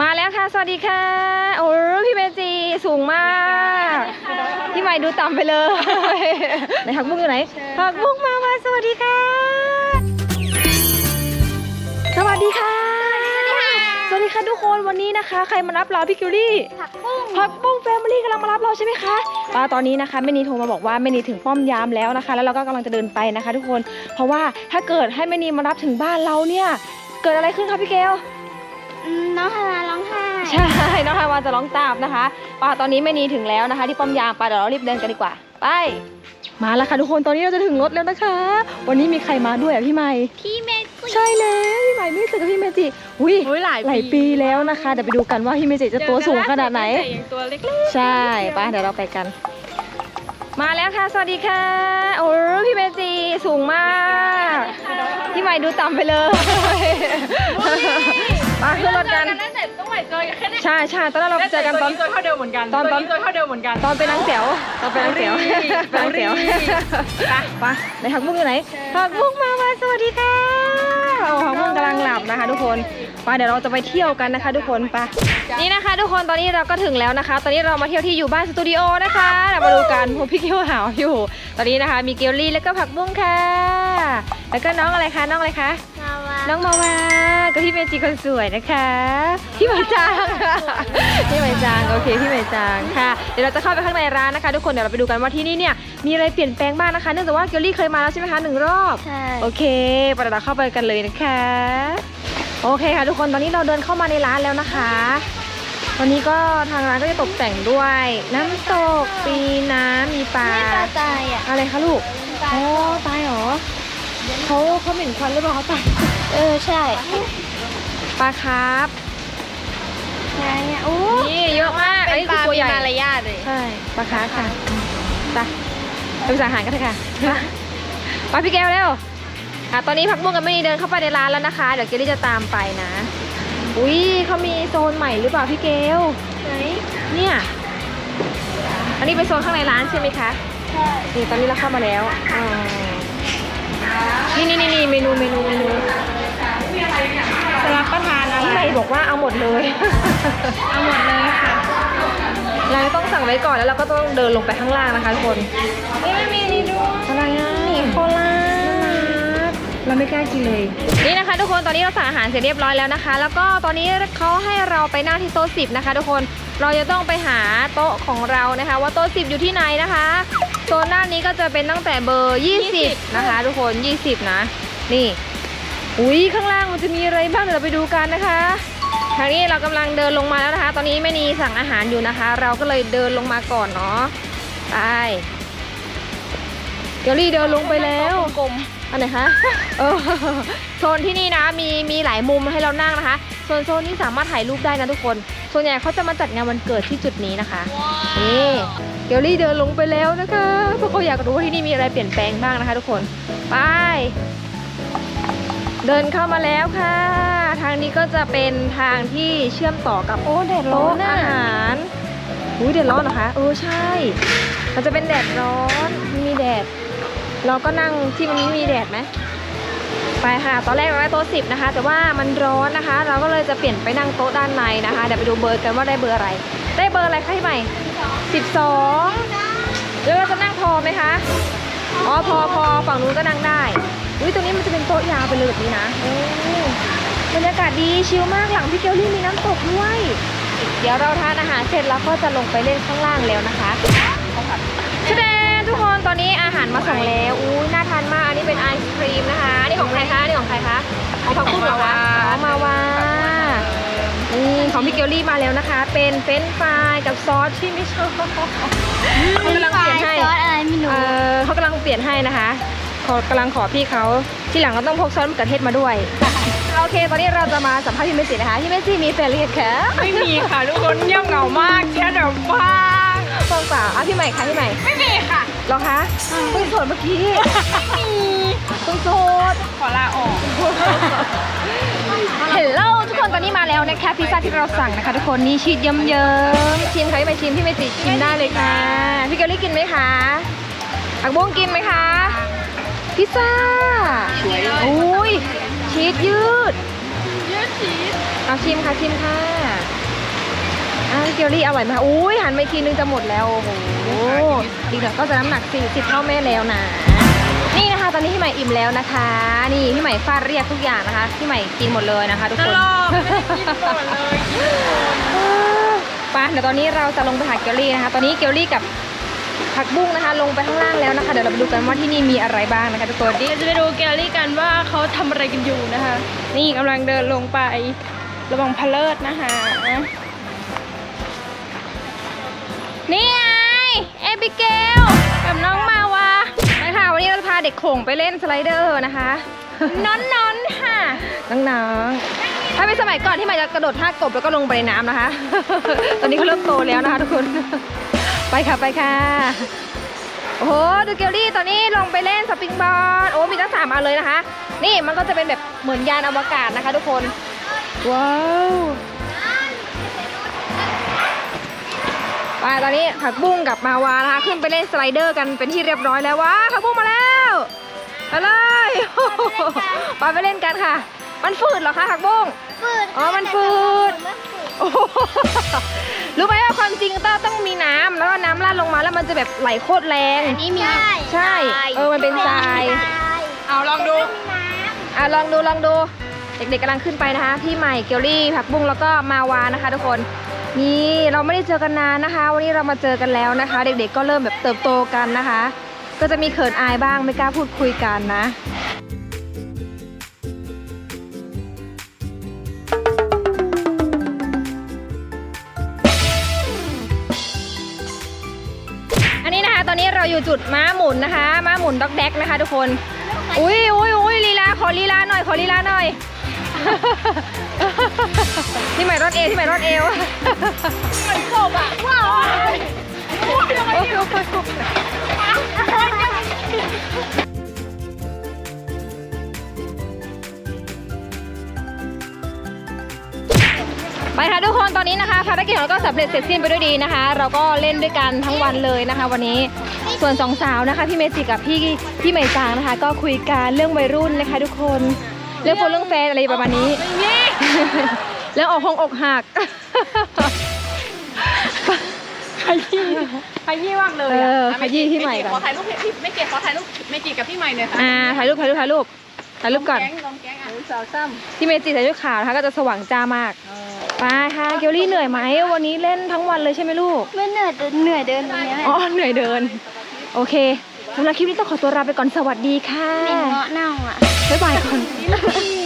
มาแล้วค่ะ สวัสดีค่ะ โอ้พี่เมจีสูงมาก พี่ใหม่ดูต่ำไปเลยไหนผักบุ้งอยู่ไหนผักบุ้งมามาสวัสดีค่ะ สวัสดีค่ะ สวัสดีค่ะทุกคนวันนี้นะคะ ใครมารับเราพี่คิวรี่ผักบุ้งพักปุ้งแฟมิลี่กำลังมารับเราใช่ไหมคะป้าตอนนี้นะคะแม่นีโทรมาบอกว่าแม่นีถึงป้อมยามแล้วนะคะ แล้วเราก็กำลังจะเดินไปนะคะ ทุกคน เพราะว่าถ้าเกิดให้แม่นีมารับถึงบ้านเราเนี่ย เกิดอะไรขึ้นคะพี่เกลอืมน้องฮาราร้องไห้ ใช่ น้องไฮวานจะร้องตามนะคะป้าตอนนี้แม่นีถึงแล้วนะคะ ที่ป้อมยามป้าเดี๋ยวเรารีบเดินกันดีกว่า ไป มาแล้วค่ะทุกคนตอนนี้เราจะถึงรถแล้วนะคะ วันนี้มีใครมาด้วยอะพี่ใหม่ พี่เมจิใช่แล้วพี่ใหม่ไม่ได้เจอกับพี่เมจิอุ้ยอุ๊ยหลายปีหลายปีแล้วนะคะเดี๋ยวไปดูกันว่าพี่เมจิจะตัวสูงขนาดไหนแต่ยังตัวเล็กใช่ไปเดี๋ยวเราไปกัน มาแล้วค่ะ สวัสดีค่ะโอ้พี่เมจีสูงมากพี่ใหม่ดูต่ำไปเลย มาๆขึ้นรถกันตั้งแต่ต้องไหวเจอกันแค่นี้ใช่ใช่ตอนนั้นเราเจอกันตอน ตัวเท่าเดิมเหมือนกันตอนตอน ตัวเท่าเดิมเหมือนกัน ตอนเป็นนางเสียวตอนเป็นนางเสียวรีบเป็นนางเสียวรีบไปไปไหนผักบุ้งอยู่ไหนผักบุ้งมามาสวัสดีค่ะโอ้ผักบุ้งกำลังหลับนะคะ ทุกคนไปเดี๋ยวเราจะไปเที่ยวกันนะคะ ทุกคนไปนี่นะคะ ทุกคนตอนนี้เราก็ถึงแล้วนะคะ ตอนนี้เรามาเที่ยวที่อยู่บ้านสตูดิโอนะคะเรามาดูกันพวกพี่เกียวหาวอยู่ ตอนนี้นะคะ มีเกลลี่แล้วก็ผักบุ้งค่ะ แล้วก็น้องอะไรคะน้องอะไรคะมาวา น้องมาวากับพี่เมจิคนสวยนะคะ พี่ใหม่จางพี่ใหม่จางโอเคพี่ใหม่จางค่ะ เดี๋ยวเราจะเข้าไปข้างในร้านนะคะ ทุกคนเดี๋ยวเราไปดูกันว่าที่นี่เนี่ยมีอะไรเปลี่ยนแปลงบ้างนะคะเนื่องจากว่าเกลลี่เคยมาแล้วใช่ไหมคะหนึ่งรอบใช่โอเคไปเดี๋ยวเราเข้าไปกันเลยนะคะ โอเคค่ะ ทุกคนตอนนี้เราเดินเข้ามาในร้านแล้วนะคะตอนนี้ก็ทางร้านก็จะตกแต่งด้วย น้ำตกปีน้ำมีปลาไม่ปลาตายอะอะไรคะลูกปลาโอ้ตายเหรอเขาเขาเหม็นควันหรือเปล่าเขาตาย เออใช่ปลาคาร์ฟไงอะโอ้นี่เยอะมากอันนี้คือตัวใหญ่มารยาทเลยใช่ปลาคาร์ฟค่ะไปไปสั่งอาหารกันเถอะค่ะไปพี่แก้วเร็วค่ะตอนนี้พักบุ้งกับแม่นีเดินเข้าไปในร้านแล้วนะคะ เดี๋ยวเกลลี่จะตามไปนะ อุ้ยเขามีโซนใหม่หรือเปล่าพี่เกลไหนเนี่ยอันนี้เป็นโซนข้างในร้านใช่ไหมคะใช่นี่ตอนนี้เราเข้ามาแล้วอ๋อนี่นี่นี่นี่เมนูเมนูเมนูจะ รับประทานอะไร พี่ใหม่บอกว่าเอาหมดเลย เอาหมดเลยค่ะ เราต้องสั่งไว้ก่อนแล้วเราก็ต้องเดินลงไปข้างล่างนะคะทุกคนนี่ไม่มีนี่ด้วยอะไรอะโคลาเราไม่กล้ากินเลย นี่นะคะ ทุกคนตอนนี้เราสั่งอาหารเสร็จเรียบร้อยแล้วนะคะ แล้วก็ตอนนี้เขาให้เราไปนั่งที่โต๊ะสิบนะคะ ทุกคนเราจะต้องไปหาโต๊ะของเรานะคะ ว่าโต๊ะสิบอยู่ที่ไหนนะคะโซนด้านนี้ก็จะเป็นตั้งแต่เบอร์ 20 นะคะ ทุกคน 20 นะ นี่ อุ้ยข้างล่างมันจะมีอะไรบ้างเดี๋ยวเราไปดูกันนะคะทางนี้เรากำลังเดินลงมาแล้วนะคะ ตอนนี้แม่นีสั่งอาหารอยู่นะคะ เราก็เลยเดินลงมาก่อนเนาะไปเกลลี่เดินลงไปแล้วกลมอันไหนคะเออโซนที่นี่นะมีมีหลายมุมให้เรานั่งนะคะส่วนโซนนี้สามารถถ่ายรูปได้นะทุกคน ส่วนใหญ่เขาจะมาจัดงานวันเกิดที่จุดนี้นะคะนี่เกลลี่เดินลงไปแล้วนะคะเพราะเขาอยากรู้ว่าที่นี่มีอะไรเปลี่ยนแปลงบ้างนะคะ ทุกคนไป เดินเข้ามาแล้วค่ะ ทางนี้ก็จะเป็นทางที่เชื่อมต่อกับโอ้แดดร้อนอาหารอุ้ยแดดร้อนเหรอคะเออใช่ มันจะเป็นแดดร้อนมีแดด เราก็นั่งที่มันมีแดดไหมไปค่ะตอนแรกเราได้โต๊ะสิบนะคะ แต่ว่ามันร้อนนะคะ เราก็เลยจะเปลี่ยนไปนั่งโต๊ะด้านในนะคะเดี๋ยวไปดูเบอร์กันว่าได้เบอร์อะไร ได้เบอร์อะไรคะพี่ใหม่สิบสองแล้วเราจะนั่งพอไหมคะอ๋อพอพอฝั่งนู้นก็นั่งได้ อุ้ยตรงนี้มันจะเป็นโต๊ะยาวไปเลยแบบนี้นะโอ้บรรยากาศดีชิลมากหลังพี่เกลลี่มีน้ำตกด้วย เดี๋ยวเราทานอาหารเสร็จแล้วก็จะลงไปเล่นข้างล่างแล้วนะคะแสดงทุกคนตอนนี้อาหารมาส่งแล้วอุ้ยน่าทานมากอันนี้เป็นไอศครีมนะคะอันนี้ของใครคะอันนี้ของใครคะของผักบุ้งเหรอคะของมาวานี่ของพี่เกลลี่มาแล้วนะคะ เป็นเฟรนช์ฟรายกับซอสที่ไม่ชอบเขากำลังเปลี่ยนให้ซอสอะไรไม่รู้เออเขากำลังเปลี่ยนให้นะคะเขากำลังขอพี่เขาที่หลังเราต้องพกซอสมะเขือเทศมาด้วย โอเค ตอนนี้เราจะมาสัมภาษณ์พี่เมจินะคะพี่เมจิมีแฟนหรือยังคะไม่มีค่ะทุกคนเงียบเหงามากแค่แบบว่างฟองเปล่าอะพี่ใหม่ค่ะพี่ใหม่ไม่มีค่ะเหรอคะเพิ่งโสดเมื่อกี้ไม่มีเพิ่งโสดขอลาออกเฮลโลทุกคนตอนนี้มาแล้วนะคะพิซซ่าที่เราสั่งนะคะ ทุกคนนี่ชีสเยิ้มๆชิมค่ะพี่ใหม่ชิมพี่เมจิชิมได้เลยค่ะพี่เกลลี่กินไหมคะอักบุ้งกินไหมคะ พิซซ่าอุ้ยชีสยืดยืดชีสเอาชิมค่ะชิมค่ะอ่าเกลลี่อร่อยไหมคะอุ้ยหันไปทีนึงจะหมดแล้ว โอ้โหอีกหน่อยก็จะน้ำหนัก 40 เท่าแม่แล้วนะ นี่นะคะ ตอนนี้พี่ใหม่อิ่มแล้วนะคะ นี่พี่ใหม่ฟาดเรียกทุกอย่างนะคะพี่ใหม่กินหมดเลยนะคะ ทุกตคนลกไม่ได้กินหมดเลยกินหมดไปเดี๋ยวตอนนี้เราจะลงไปหาเกลลี่นะคะ ตอนนี้เกลลี่กับ ผักบุ้งนะคะ ลงไปข้างล่างแล้วนะคะ เดี๋ยวเราไปดูกันว่าที่นี่มีอะไรบ้างนะคะทุกคนเดี๋ยวจะไปดูแกลลี่กันว่าเขาทำอะไรกันอยู่นะคะ นี่กำลังเดินลงไประวังพะเลิศนะคะนี่ไงเอบิเกลกับน้องมาวาไปค่ะวันนี้เราจะพาเด็กโขงไปเล่นสไลเดอร์นะคะนอนนอนค่ะน้องๆถ้าเป็นสมัยก่อนที่ใหม่จะกระโดดท่ากบแล้วก็ลงไปในน้ำนะคะ ตอนนี้เขาเริ่มโตแล้วนะคะทุกคน ไปค่ะไปค่ะ โอ้โหดูเกลลี่ตอนนี้ลงไปเล่นสปริงบอร์ดโอ้มีตั้งสามอันเลยนะคะ นี่มันก็จะเป็นแบบเหมือนยานอวกาศนะคะทุกคน ว้าวไปตอนนี้ผักบุ้งกับมาวานะคะขึ้นไปเล่นสไลเดอร์กันเป็นที่เรียบร้อยแล้วว้าผักบุ้งมาแล้วไปเลยไปไปเล่นกันค่ะ มันฝืดเหรอคะผักบุ้ง ฝืดอ๋อ มันฝืดมันฝืดโอ้ มาแล้วมันจะแบบไหลโคตรแรงนี่มีใช่เออ มันเป็นทราย เอาลองดู อะลองดูลองดู เด็กๆกำลังขึ้นไปนะคะ พี่ใหม่เกลลี่ผักบุ้งแล้วก็มาวานะคะ ทุกคน นี่เราไม่ได้เจอกันนานนะคะ วันนี้เรามาเจอกันแล้วนะคะ เด็กๆก็เริ่มแบบเติบโตกันนะคะ ก็จะมีเขินอายบ้างไม่กล้าพูดคุยกันนะ เราอยู่จุดม้าหมุนนะคะ ม้าหมุนด็อกแดกนะคะทุกคน อุ้ยอุ้ยอุ้ยลีลาขอลีลาหน่อยขอลีลาหน่อย ที่ใหม่รถเอที่ใหม่รถเอวเหมือนกบอะว้าวโอ้ยทำไมเนี่ยไปค่ะทุกคนตอนนี้นะคะภารกิจของเราก็สำเร็จเสร็จสิ้นไปด้วยดีนะคะ เราก็เล่นด้วยกันทั้งวันเลยนะคะ วันนี้ ส่วนสองสาวนะคะพี่เมจิกับพี่พี่ใหม่จางนะคะ ก็คุยกันเรื่องวัยรุ่นนะคะทุกคนเรื่องคนเรื่องแฟนอะไรประมาณนี้นี่เรื่องอกหงอกหักขยี้ขยี้มากเลยเอออะขยี้ที่ใหม่ก่อนขอถ่ายรูปพี่ไม่เก็บขอถ่ายรูปไม่เก็บกับพี่ใหม่หน่อยค่ะอ่าถ่ายรูปถ่ายรูปถ่ายรูปถ่ายรูปก่อนแก๊งลองแก๊งอะสาวซ้พี่เมจิใส่ชุดขาวนะคะก็จะสว่างจ้ามากไปค่ะเกลลี่เหนื่อยไหมวันนี้เล่นทั้งวันเลยใช่ไหมลูกไม่เหนื่อยเดินเหนื่อยเดินตรงเนี้ยแหละอ๋อเหนื่อยเดิน โอเคสำหรับคลิปนี้ต้องขอตัวลาไปก่อนสวัสดีค่ะเหม็นเงาะเน่าอะบ๊ายบายก่อนำ